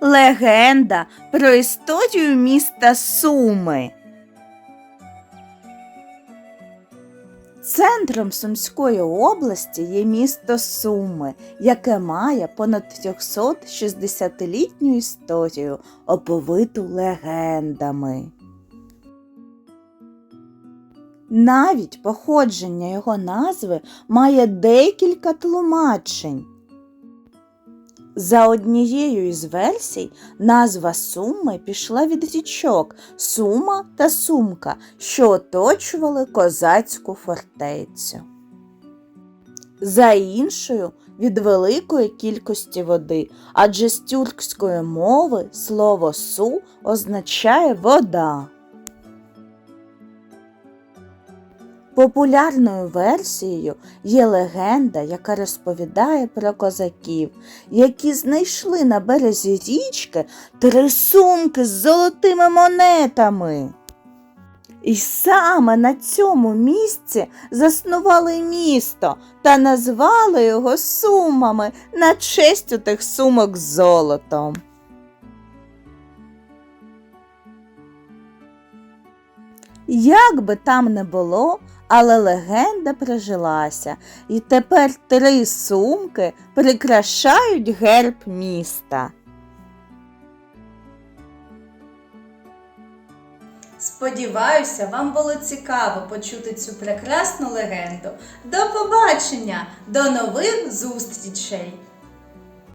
Легенда про історію міста Суми. Центром Сумської області є місто Суми, яке має понад 360-літню історію, оповиту легендами. Навіть походження його назви має декілька тлумачень. За однією із версій, назва Суми пішла від річок Сума та Сумка, що оточували козацьку фортецю. За іншою від великої кількості води, адже з тюркської мови слово су означає вода. Популярною версією є легенда, яка розповідає про козаків, які знайшли на березі річки три сумки з золотими монетами. І саме на цьому місці заснували місто та назвали його Сумами на честь у тих сумок з золотом. Як би там не було, але легенда прижилася, і тепер три сумки прикрашають герб міста. Сподіваюся, вам було цікаво почути цю прекрасну легенду. До побачення! До нових зустрічей!